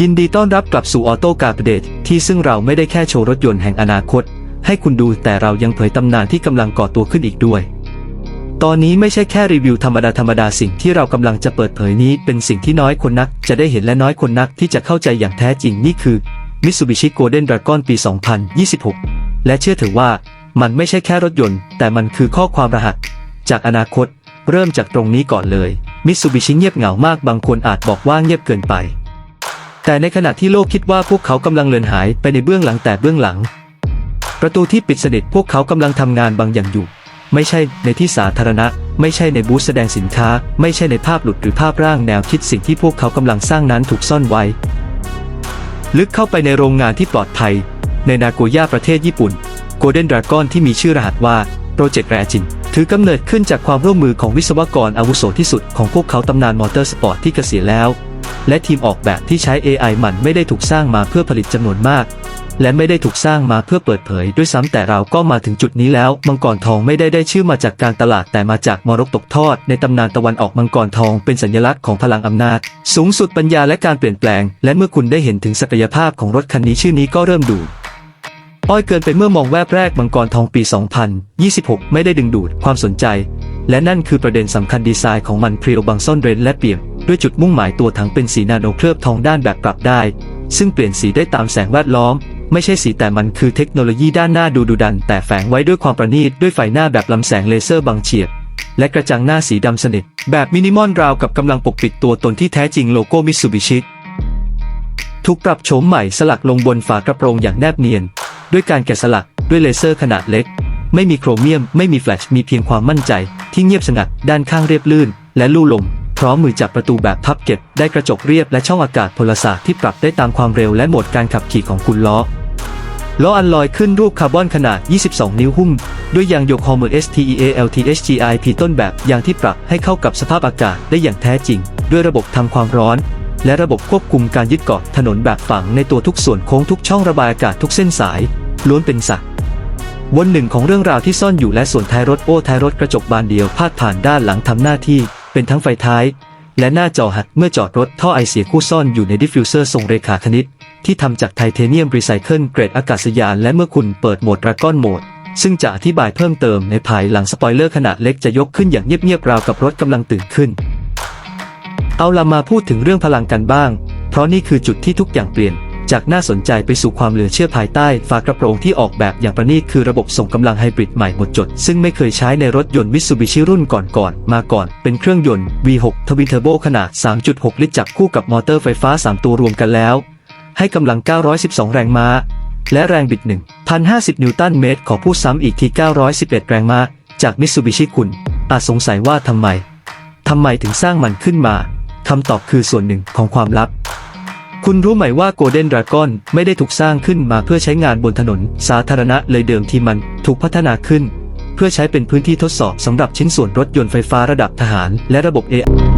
ยินดีต้อนรับกลับสู่ออโต้การ์เดตที่ซึ่งเราไม่ได้แค่โชว์รถยนต์แห่งอนาคต ให้คุณดูแต่เรายังเผยตำนานที่กำลังก่อตัวขึ้นอีกด้วย ตอนนี้ไม่ใช่แค่รีวิวธรรมดาธรรมดาสิ่งที่เรากำลังจะเปิดเผยนี้เป็นสิ่งที่น้อยคนนัก จะได้เห็นและน้อยคนนักที่จะเข้าใจอย่างแท้จริงนี่คือ Mitsubishi Golden Dragon ปี 2026 และเชื่อเถอว่า มันไม่ใช่แค่รถยนต์ แต่มันคือข้อความรหัส จากอนาคต เริ่มจากตรงนี้ก่อนเลย Mitsubishi เงียบเหงามากบางคนอาจบอกว่าเงียบเกินไป แต่ในขณะที่โลกคิดว่าพวกเขากำลังเลือนหายไปในเบื้องหลังแต่เบื้องหลัง ประตูที่ปิดสนิทพวกเขากำลังทำงานบางอย่างอยู่ ไม่ใช่ในที่สาธารณะ ไม่ใช่ในบูธแสดงสินค้า ไม่ใช่ในภาพหลุดหรือภาพร่างแนวคิดสิ่งที่พวกเขากำลังสร้างนั้นถูกซ่อนไว้ ลึกเข้าไปในโรงงานที่ปลอดภัย ในนาโกย่าประเทศญี่ปุ่น Golden Dragon ที่มีชื่อรหัสว่าโปรเจกต์แรจินถือกำเนิดขึ้นจากความร่วมมือของวิศวกรอาวุโสที่สุดของพวกเขาตำนานมอเตอร์สปอร์ตที่เกษียณแล้ว และทีมออกแบบที่ใช้ AI มันไม่ได้ถูกสร้างมาเพื่อผลิตจำนวนมาก และไม่ได้ถูกสร้างมาเพื่อเปิดเผยด้วยซ้ำแต่เราก็มาถึงจุดนี้แล้ว มังกรทองไม่ได้ได้ชื่อมาจากการตลาดแต่มาจากมรดกตกทอด ในตำนานตะวันออกมังกรทองเป็นสัญลักษณ์ของพลังอำนาจ สูงสุดปัญญาและการเปลี่ยนแปลง และเมื่อคุณได้เห็นถึงศักยภาพของรถคันนี้ชื่อนี้ก็เริ่มดูอ้อยเกินไปเมื่อมองแวบแรกมังกรทองปี 2026 ไม่ได้ดึงดูดความสนใจ และนั่นคือประเด็นสำคัญดีไซน์ของมันเพรียวบางซ่อนเรนและเปี่ยม ด้วยจุดมุ่งหมายตัวถังเป็นสีนาโนเคลือบทองด้านแบบปรับได้ ซึ่งเปลี่ยนสีได้ตามแสงแวดล้อม ไม่ใช่สีแต่มันคือเทคโนโลยีด้านหน้าดูดุดัน แต่แฝงไว้ด้วยความประณีตด้วยไฟหน้าแบบลำแสงเลเซอร์บางเฉียบและกระจังหน้าสีดำสนิท แบบมินิมอลราวกับกำลังปกปิดตัวตนที่แท้จริงโลโก้มิตซูบิชิถูกปรับโฉมใหม่สลักลงบนฝากระโปรงอย่างแนบเนียน ด้วยการแกะสลักด้วยเลเซอร์ขนาดเล็ก ไม่มีโครเมียม ไม่มีแฟลชมีเพียงความมั่นใจ ที่เงียบสงัดด้านข้างเรียบลื่น และลู่ลม ร้อมมือจับประตูแบบพับเก็บ ได้กระจกเรียบและช่องอากาศพลศาสตร์ที่ปรับได้ตามความเร็วและโหมดการขับขี่ของคุณล้อล้ออันลอยขึ้นรูปคาร์บอนขนาด 22 นิ้วหุ้ม ด้วยยางโยโคฮาเมอร์ STEALTHGIP ต้นแบบยางที่ปรับให้เข้ากับสภาพอากาศได้อย่างแท้จริง ด้วยระบบทำความร้อน และระบบควบคุมการยึดเกาะถนนแบบฝังในตัวทุกส่วนโค้งทุกช่องระบายอากาศทุกเส้นสาย ล้วนเป็นสักวนหนึ่งของเรื่องราวที่ซ่อนอยู่และส่วนท้ายรถโอ้ท้ายรถกระจกบานเดียวพาดผ่านด้านหลังทำหน้าที่ เป็นทั้งไฟท้าย และหน้าจอหักเมื่อจอดรถท่อไอเสียคู่ซ่อนอยู่ในดิฟฟิวเซอร์ทรงเรขาคณิต ที่ทำจากไทเทเนียมรีไซเคิลเกรดอากาศยานและเมื่อคุณเปิดโหมดดราก้อนโหมด ซึ่งจะอธิบายเพิ่มเติมในภายหลังสปอยเลอร์ขนาดเล็กจะยกขึ้นอย่างเงียบๆราวกับรถกำลังตื่นขึ้น เอาละมาพูดถึงเรื่องพลังกันบ้าง เพราะนี่คือจุดที่ทุกอย่างเปลี่ยน จากน่าสนใจไปสู่ความเหลือเชื่อภายใต้ฝากระโปรงที่ออกแบบอย่างประณีตคือระบบส่งกำลังไฮบริดใหม่หมดจด ซึ่งไม่เคยใช้ในรถยนต์มิตซูบิชิรุ่นก่อนๆมาก่อน เป็นเครื่องยนต์ V6 ทวินเทอร์โบขนาด 3.6 ลิตรจับคู่กับมอเตอร์ไฟฟ้า 3 ตัวรวมกันแล้ว ให้กำลัง 912 แรงม้า และแรงบิด 1,050 นิวตันเมตร ขอพูดซ้ำอีกที 911 แรงม้า จากมิตซูบิชิคุณ อาจสงสัยว่าทำไมทำไมถึงสร้างมันขึ้นมาคำตอบคือส่วนหนึ่งของความลับ คุณรู้ไหมว่าโกลเด้นดราก้อนไม่ได้ถูกสร้างขึ้นมาเพื่อใช้งานบนถนน สาธารณะเลยเดิมที่มันถูกพัฒนาขึ้น เพื่อใช้เป็นพื้นที่ทดสอบสำหรับชิ้นส่วนรถยนต์ไฟฟ้าระดับทหารและระบบ AI